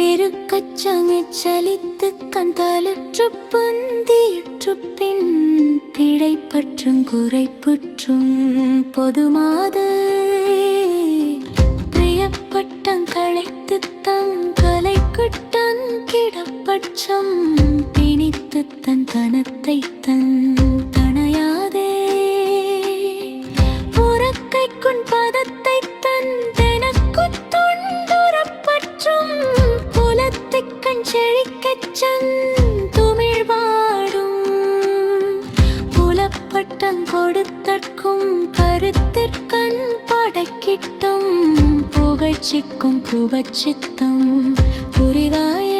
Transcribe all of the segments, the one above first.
பெருக்கச் சமிச்சலித்து கந்தலற்று பந்தீற்று பின் பிழைப்பற்றும் குறைப்புற்றும் பொதுமாது. பிரியப்பட்டம் களைத்து தம் கலை குட்டன் கிடப்பட்சம் பிணித்து தன் கனத்தை தன் கொடுத்தற்கும் கருத்திற்கண் படைக்கிட்டும் புகழ்ச்சிக்கும் புகச்சித்தம் புரிதாயே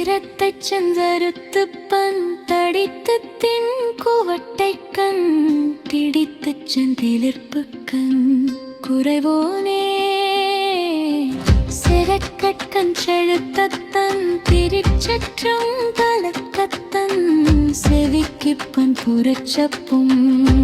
நியச்சூரன் சிரத்தைச் செஞ்சறுத்து பன் தடித்து தின் குவட்டை கண் திடித்து செந்திலிர்ப்பு கண் குறைவோனே. சிறக்கட்கண் செழுத்தத்தன் திரிச்சற்றும் தலக்கத்தன் பண் புரச்சப்பும்